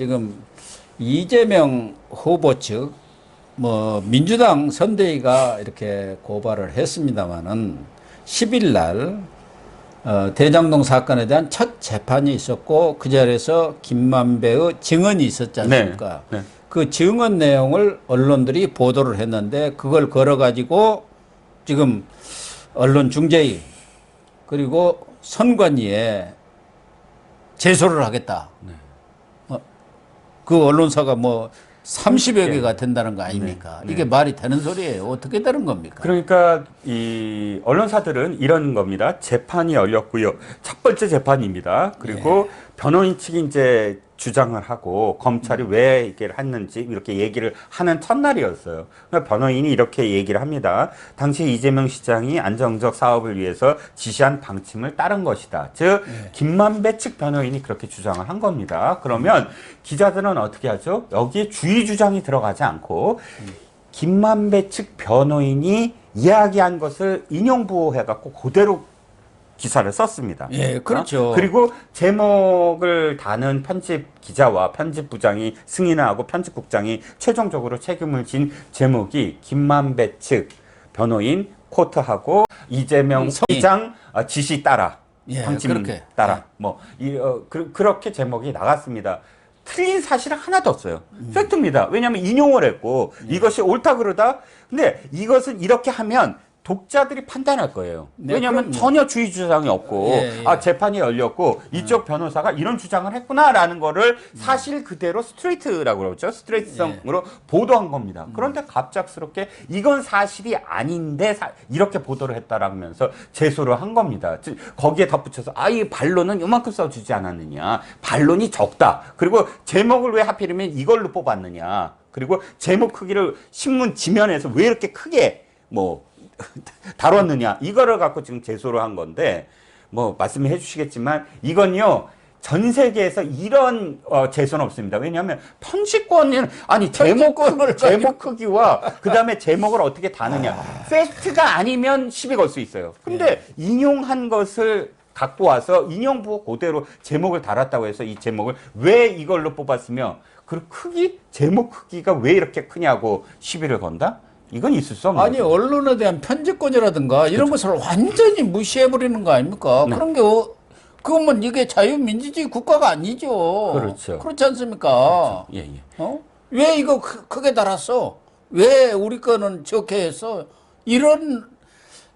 지금 이재명 후보 측, 뭐, 민주당 선대위가 이렇게 고발을 했습니다마는 10일 날, 어, 대장동 사건에 대한 첫 재판이 있었고 그 자리에서 김만배의 증언이 있었지 않습니까? 네, 네. 그 증언 내용을 언론들이 보도를 했는데 그걸 걸어가지고 지금 언론 중재위 그리고 선관위에 제소를 하겠다. 네. 어, 그 언론사가 뭐 30여 개가 된다는 거 아닙니까? 이게 말이 되는 소리예요. 어떻게 되는 겁니까? 그러니까 이 언론사들은 이런 겁니다. 재판이 열렸고요. 첫 번째 재판입니다. 그리고 변호인 측이 이제 주장을 하고 검찰이 왜 이렇게 했는지 이렇게 얘기를 하는 첫날이었어요. 그러니까 변호인이 이렇게 얘기를 합니다. 당시 이재명 시장이 안정적 사업을 위해서 지시한 방침을 따른 것이다. 즉 김만배 측 변호인이 그렇게 주장을 한 겁니다. 그러면 기자들은 어떻게 하죠? 여기에 주의 주장이 들어가지 않고 김만배 측 변호인이 이야기한 것을 인용부호해갖고 그대로 기사를 썼습니다. 예, 그렇죠. 어? 그리고 제목을 다는 편집 기자와 편집 부장이 승인을 하고 편집국장이 최종적으로 책임을 진 제목이 김만배 측 변호인 코트하고 이재명 음. 시장 아, 지시 따라 예, 방침 그렇게. 따라 뭐 이, 어, 그, 그렇게 제목이 나갔습니다. 틀린 사실은 하나도 없어요. 음. 팩트입니다. 왜냐하면 인용을 했고 예. 이것이 옳다 그러다. 근데 이것은 이렇게 하면 독자들이 판단할 거예요. 네, 왜냐하면 그럼요. 전혀 주의 주장이 없고 예, 예. 아 재판이 열렸고 이쪽 변호사가 이런 주장을 했구나라는 거를 사실 그대로 스트레이트라고 그러죠. 스트레이트성으로 예. 보도한 겁니다. 음. 그런데 갑작스럽게 이건 사실이 아닌데 사- 이렇게 보도를 했다라면서 제소를 한 겁니다. 즉, 거기에 덧붙여서 아 이 반론은 요만큼 써주지 않았느냐. 반론이 적다. 그리고 제목을 왜 하필이면 이걸로 뽑았느냐. 그리고 제목 크기를 신문 지면에서 왜 이렇게 크게 뭐 다뤘느냐 이거를 갖고 지금 제소를 한 건데 뭐 말씀해 주시겠지만 이건요 전 세계에서 이런 어, 제소는 없습니다. 왜냐하면 편집권은 아니 제목 제목 크기와 그 다음에 제목을 어떻게 다느냐 아. 팩트가 아니면 시비 걸 수 있어요. 근데 예. 인용한 것을 갖고 와서 인용부 그대로 제목을 달았다고 해서 이 제목을 왜 이걸로 뽑았으며 그 크기 제목 크기가 왜 이렇게 크냐고 시비를 건다? 이건 있을 수 없는 아니 거죠. 언론에 대한 편집권이라든가 이런 것을 완전히 무시해 버리는 거 아닙니까? 네. 그런 게 어, 그러면 이게 자유민주주의 국가가 아니죠. 그렇죠. 그렇지 않습니까? 예, 예. 어? 왜 이거 크, 크게 달았어? 왜 우리 거는 적게 했어? 이런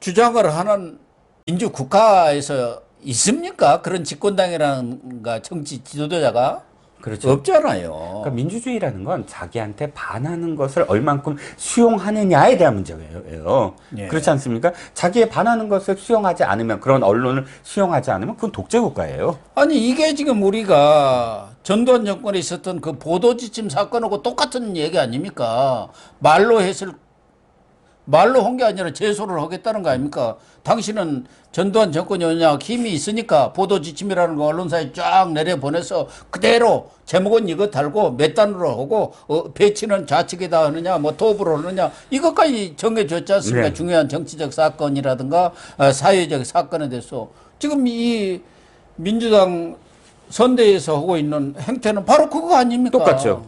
주장을 하는 민주 국가에서 있습니까? 그런 집권당이라든가 정치 지도자가 그렇죠. 없잖아요. 그러니까 민주주의라는 건 자기한테 반하는 것을 얼만큼 수용하느냐에 대한 문제예요. 예. 그렇지 않습니까? 자기의 반하는 것을 수용하지 않으면 그런 언론을 수용하지 않으면 그건 독재 국가예요. 아니 이게 지금 우리가 전두환 정권에 있었던 그 보도지침 사건하고 똑같은 얘기 아닙니까? 말로 했을 말로 한 게 아니라 제소를 하겠다는 거 아닙니까? 당신은 전두환 정권이 언약 힘이 있으니까 보도지침이라는 거 언론사에 쫙 내려보내서 그대로 제목은 이거 달고 몇 단으로 하고 어, 배치는 좌측에다 하느냐 뭐 도읍으로 하느냐 이것까지 정해줬지 않습니까? 네. 중요한 정치적 사건이라든가 어, 사회적 사건에 대해서 지금 이 민주당 선대에서 하고 있는 행태는 바로 그거 아닙니까? 똑같죠.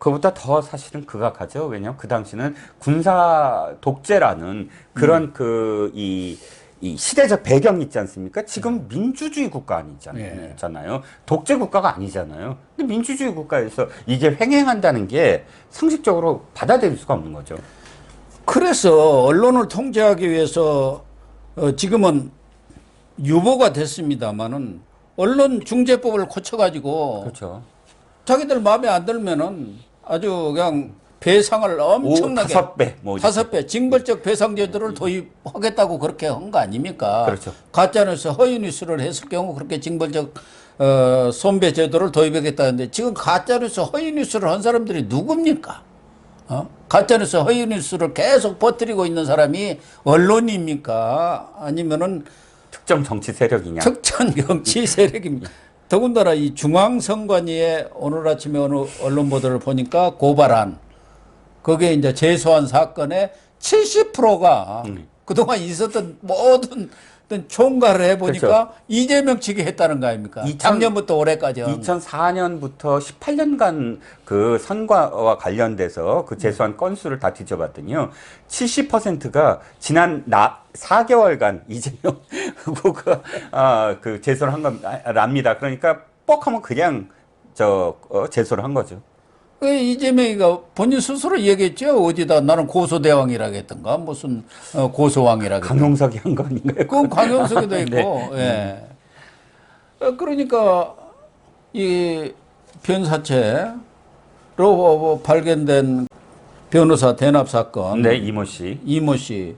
그보다 더 사실은 극악하죠. 왜냐하면 그 당시는 군사 독재라는 그런 그이 이 시대적 배경이 있지 않습니까? 지금 민주주의 국가 아니잖아요. 예. 독재 국가가 아니잖아요. 근데 민주주의 국가에서 이게 횡행한다는 게 상식적으로 받아들일 수가 없는 거죠. 그래서 언론을 통제하기 위해서 어, 지금은 유보가 됐습니다마는 언론 중재법을 고쳐가지고 그렇죠. 자기들 마음에 안 들면은 아주 그냥 배상을 오, 엄청나게 다섯 배, 뭐 다섯 배 징벌적 배상 제도를 도입하겠다고 그렇게 한 거 아닙니까? 그렇죠. 가짜뉴스 허위 뉴스를 했을 경우 그렇게 징벌적 어, 손배 제도를 도입하겠다는데 지금 가짜뉴스 허위 뉴스를 한 사람들이 누굽니까? 어? 가짜뉴스 허위 뉴스를 계속 퍼뜨리고 있는 사람이 언론입니까? 아니면은 특정 정치 세력이냐? 특정 정치 세력입니다. 더군다나 이 중앙선관위에 오늘 아침에 어느 언론 보도를 보니까 고발한 거기에 이제 제소한 사건의 70%가 음. 그동안 있었던 모든 어떤 총괄을 해보니까 그렇죠. 이재명 측이 했다는 거 아닙니까? 2000 작년부터 올해까지. 2004년부터 18년간 그 선거와 관련돼서 그 제소한 건수를 다 뒤져봤더니요. 70%가 지난 나 4개월간 이재명 후보가 아, 그 제소를 한 겁니다. 그러니까 뻑하면 그냥 저 어, 제소를 한 거죠. 왜 이재명이가 본인 스스로 얘기했죠. 어디다 나는 고소대왕이라고 했던가 무슨 어, 고소왕이라고 강용석이 한 거 아닌가요? 그건 강용석이도 있고, 네. 예. 어, 그러니까 이 변사체로 발견된 변호사 대납 사건, 네, 이모 씨. 이모 씨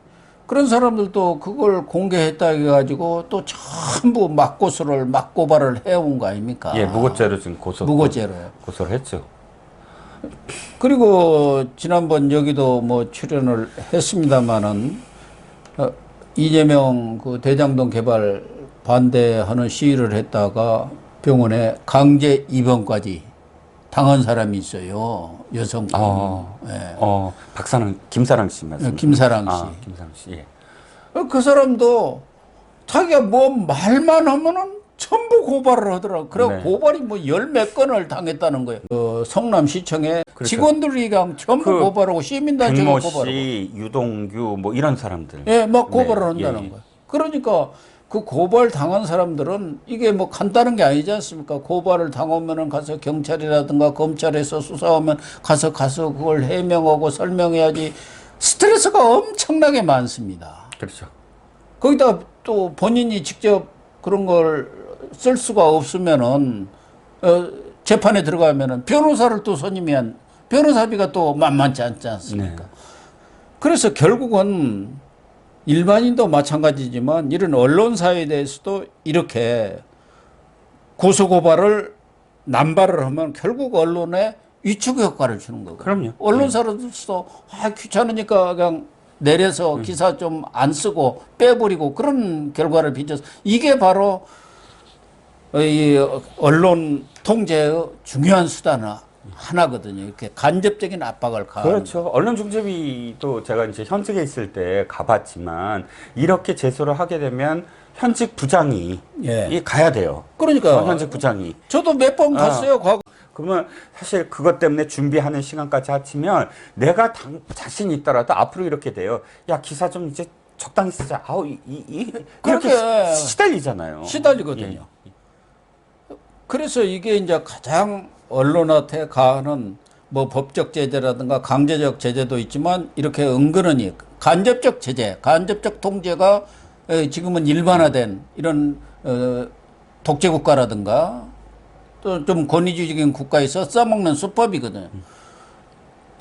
그런 사람들도 그걸 공개했다 해가지고 또 전부 막고소를 막고발을 해온 거 아닙니까? 예, 무고죄로 지금 고소 무고죄로요. 고소를 했죠. 그리고 지난번 여기도 뭐 출연을 했습니다마는 어, 이재명 그 대장동 개발 반대하는 시위를 했다가 병원에 강제 입원까지 당한 사람이 있어요 여성분 아. 예. 어, 박사랑 김사랑 씨 말씀. 김사랑 씨. 아, 김사랑 씨. 예. 어, 그 사람도 자기가 뭐 말만 하면은 전부 고발을 하더라고. 그래 네. 고발이 뭐 열 몇 건을 당했다는 거예요. 그 성남시청에 그렇죠. 직원들이 그냥 전부 그 고발하고 시민단체가 백모 고발하고. 씨, 유동규 뭐 이런 사람들. 예, 막 고발을 네, 한다는 예, 예. 거예요. 그러니까 그 고발 당한 사람들은 이게 뭐 간단한 게 아니지 않습니까? 고발을 당하면은 가서 경찰이라든가 검찰에서 수사하면 가서 가서 그걸 해명하고 설명해야지 스트레스가 엄청나게 많습니다. 그렇죠. 거기다 또 본인이 직접 그런 걸 쓸 수가 없으면은 어, 재판에 들어가면은 변호사를 또 선임해야 변호사비가 또 만만치 않지 않습니까? 네. 그래서 결국은 일반인도 마찬가지지만 이런 언론사에 대해서도 이렇게 고소고발을 남발을 하면 결국 언론에 위축 효과를 주는 거거든요. 그럼요. 언론사로서 아, 귀찮으니까 그냥 내려서 음. 기사 좀 안 쓰고 빼버리고 그런 결과를 빚어서 이게 바로 이 언론 통제의 중요한 수단 하나거든요. 이렇게 간접적인 압박을 가하는 그렇죠. 언론 중재위도 제가 이제 현직에 있을 때 가봤지만 이렇게 제소를 하게 되면 현직 부장이 예. 이 가야 돼요. 그러니까 어, 현직 부장이. 저도 몇번 아. 갔어요. 과거. 그러면 사실 그것 때문에 준비하는 시간까지 합치면 내가 당, 자신 있더라도 앞으로 이렇게 돼요. 야 기사 좀 이제 적당히 쓰자. 아우 이, 이, 이 이렇게 시달리잖아요. 시달리거든요. 예. 그래서 이게 이제 가장 언론한테 가하는 뭐 법적 제재라든가 강제적 제재도 있지만 이렇게 은근히 간접적 제재, 간접적 통제가 에, 지금은 일반화된 이런 어, 독재 국가라든가 또 좀 권위주의적인 국가에서 써먹는 수법이거든요.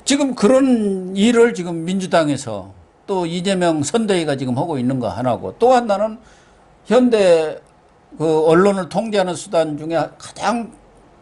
지금 그런 일을 지금 민주당에서 또 이재명 선대위가 지금 하고 있는 거 하나고 또 하나는 현대 그 언론을 통제하는 수단 중에 가장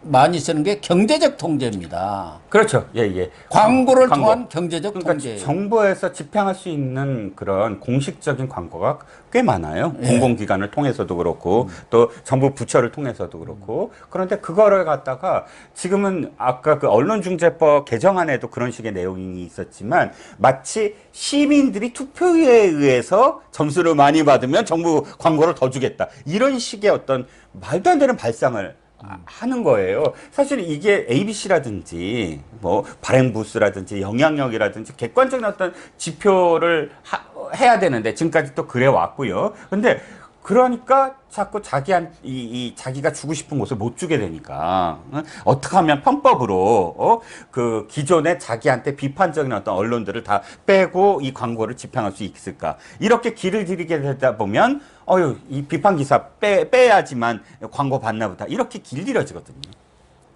많이 쓰는 게 경제적 통제입니다. 그렇죠. 예, 예. 광고를 광고. 통한 경제적 그러니까 통제. 정부에서 집행할 수 있는 그런 공식적인 광고가 꽤 많아요. 예. 공공기관을 통해서도 그렇고 또 정부 부처를 통해서도 그렇고 그런데 그거를 갖다가 지금은 아까 그 언론중재법 개정안에도 그런 식의 내용이 있었지만 마치 시민들이 투표에 의해서 점수를 많이 받으면 정부 광고를 더 주겠다 이런 식의 어떤 말도 안 되는 발상을 아, 하는 거예요. 사실 이게 ABC라든지 뭐 발행 부수라든지 영향력이라든지 객관적인 어떤 지표를 하- 해야 되는데 지금까지 또 그래 왔고요. 근데 그러니까 자꾸 자기한 이, 이 자기가 주고 싶은 곳을 못 주게 되니까 어? 어떻게 하면 편법으로 어? 그 기존에 자기한테 비판적인 어떤 언론들을 다 빼고 이 광고를 집행할 수 있을까 이렇게 길을 들이게 되다 보면 어유 이 비판 기사 빼 빼야지만 광고 받나 보다 이렇게 길들여지거든요.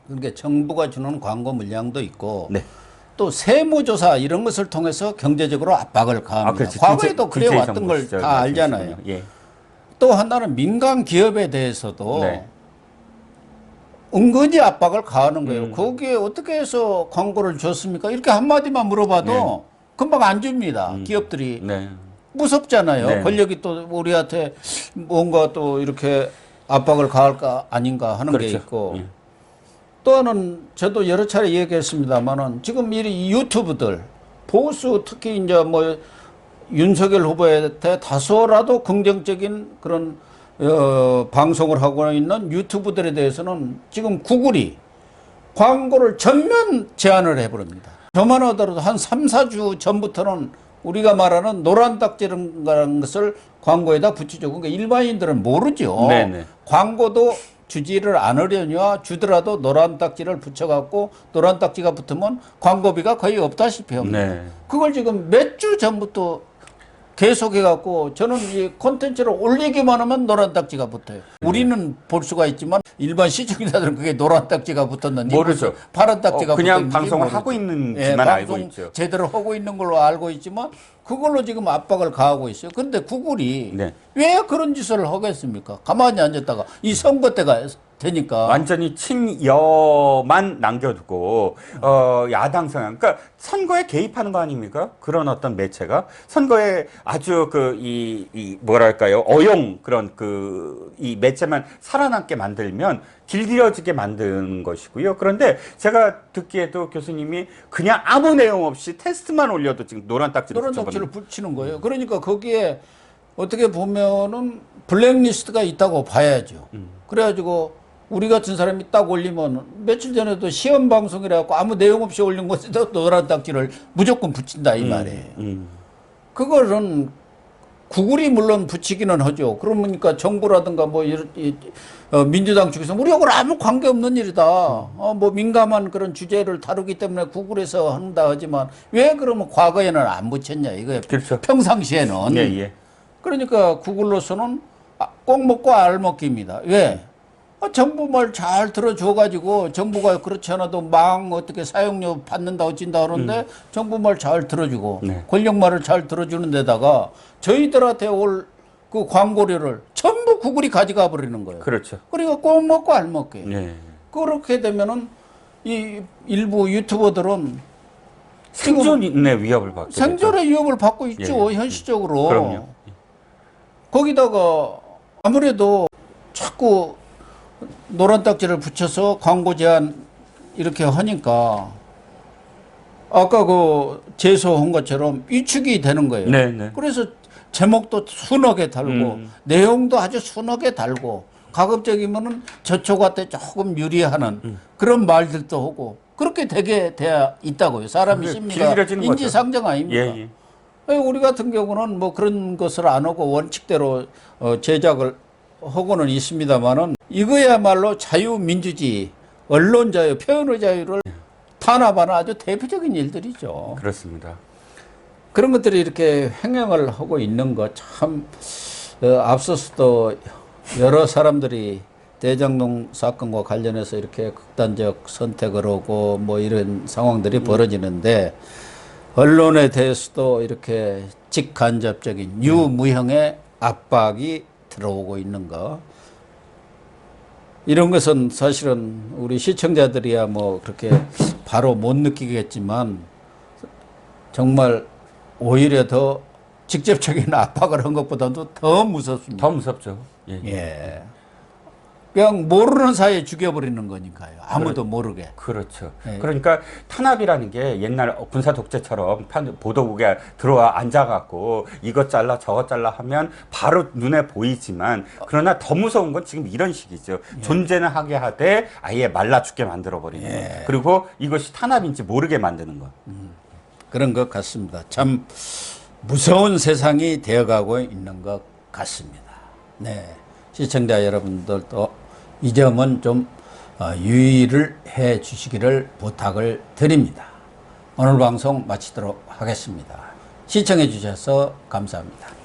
그러니까 정부가 주는 광고 물량도 있고 네. 또 세무조사 이런 것을 통해서 경제적으로 압박을 가합니다. 그렇지. 과거에도 DJ 그래 DJ 왔던 정부 걸다 알잖아요. 예. 또 하나는 민간 기업에 대해서도 네. 은근히 압박을 가하는 거예요. 음. 거기에 어떻게 해서 광고를 줬습니까? 이렇게 한마디만 물어봐도 금방 안 줍니다. 기업들이. 네. 무섭잖아요. 네. 권력이 또 우리한테 뭔가 또 이렇게 압박을 가할까 아닌가 하는 게 그렇죠. 있고 예. 또 하나는 저도 여러 차례 얘기했습니다만은 지금 이 유튜브들 보수 특히 이제 뭐 윤석열 후보한테 다소라도 긍정적인 그런 어, 방송을 하고 있는 유튜브들에 대해서는 지금 구글이 광고를 전면 제한을 해버립니다. 저만 하더라도 한 3, 4주 전부터는 우리가 말하는 노란 딱지라는 것을 광고에다 붙이죠. 그러니까 일반인들은 모르죠. 네네. 광고도 주지를 않으려냐 주더라도 노란 딱지를 붙여갖고 노란 딱지가 붙으면 광고비가 거의 없다시피 합니다. 네. 그걸 지금 몇 주 전부터 계속 해갖고 저는 이 콘텐츠를 올리기만 하면 노란 딱지가 붙어요. 우리는 볼 수가 있지만 일반 시청자들은 그게 노란 딱지가 붙었는지 모르죠. 파란 딱지가 어, 그냥 붙었는지 방송을 모르죠. 하고 있는지만 예, 알고 방송 있죠. 제대로 하고 있는 걸로 알고 있지만 그걸로 지금 압박을 가하고 있어요. 근데 구글이 네. 왜 그런 짓을 하겠습니까? 가만히 앉았다가 이 선거 때가 되니까 완전히 친여만 남겨두고 어 야당 성향 그러니까 선거에 개입하는 거 아닙니까 그런 어떤 매체가 선거에 아주 그이이 뭐랄까요 어용 그런 그 이 매체만 살아남게 만들면 길들여지게 만드는 것이고요 그런데 제가 듣기에도 교수님이 그냥 아무 내용 없이 테스트만 올려도 지금 노란 딱지를 노란 딱지를 붙이는 거예요. 그러니까 거기에 어떻게 보면은 블랙리스트가 있다고 봐야죠. 음. 그래가지고 우리 같은 사람이 딱 올리면 며칠 전에도 시험 방송이라 갖고 아무 내용 없이 올린 것에도 노란 딱지를 무조건 붙인다 이 말이에요. 음. 그거는 구글이 물론 붙이기는 하죠. 그러니까 정부라든가 뭐 어, 민주당 측에서 우리하고는 아무 관계 없는 일이다. 어, 뭐 민감한 그런 주제를 다루기 때문에 구글에서 한다 하지만 왜 그러면 과거에는 안 붙였냐 이거예요. 그렇죠. 평상시에는. 예, 예. 그러니까 구글로서는 아, 꼭 먹고 알 먹기입니다. 왜? 아, 정부 말 잘 들어줘 가지고 정부가 그렇지 않아도 망 어떻게 사용료 받는다 어찐다 그러는데 정부 말 잘 들어주고 네. 권력 말을 잘 들어주는 데다가 저희들한테 올 그 광고료를 전부 구글이 가져가 버리는 거예요. 그렇죠 그러니까 꼭 먹고 알 먹게. 예. 그렇게 되면은 이 일부 유튜버들은 생존의 위협을 되죠. 생존의 위협을 받고 있죠 예, 예. 현실적으로. 그럼요 거기다가 아무래도 자꾸 노란 딱지를 붙여서 광고 제한 이렇게 하니까 아까 그 제소한 것처럼 위축이 되는 거예요. 네, 네. 그래서 제목도 순하게 달고 음. 내용도 아주 순하게 달고 가급적이면은 저쪽한테 조금 유리하는 음. 그런 말들도 하고 그렇게 되게 돼야 있다고요. 사람이 심리가. 인지상정 아닙니까? 예, 예. 예, 우리 같은 경우는 뭐 그런 것을 안 하고 원칙대로 어, 제작을 하고는 있습니다만은 이거야말로 자유민주주의, 언론 자유, 표현의 자유를 탄압하는 아주 대표적인 일들이죠. 그렇습니다. 그런 것들이 이렇게 횡행을 하고 있는 거참 어, 앞서서도 여러 사람들이 대장동 사건과 관련해서 이렇게 극단적 선택을 하고 뭐 이런 상황들이 벌어지는데 언론에 대해서도 이렇게 직간접적인 유무형의 압박이 들어오고 있는 거. 이런 것은 사실은 우리 시청자들이야 뭐 그렇게 바로 못 느끼겠지만 정말 오히려 더 직접적인 압박을 한 것보다도 더 무섭습니다. 더 무섭죠. 예. 예. 그냥 모르는 사이에 죽여버리는 거니까요. 아무도 모르게. 그렇죠. 예. 그러니까 탄압이라는 게 옛날 군사 독재처럼 판- 보도국에 들어와 앉아갖고 이것 잘라 저것 잘라 하면 바로 눈에 보이지만 그러나 더 무서운 건 지금 이런 식이죠. 예. 존재는 하게 하되 아예 말라 죽게 만들어 버리는 예. 거. 그리고 이것이 탄압인지 모르게 만드는 거. 그런 것 같습니다. 참 무서운 세상이 되어가고 있는 것 같습니다. 네. 시청자 여러분들도 이 점은 좀 어, 유의를 해 주시기를 부탁을 드립니다. 오늘 방송 마치도록 하겠습니다. 시청해 주셔서 감사합니다.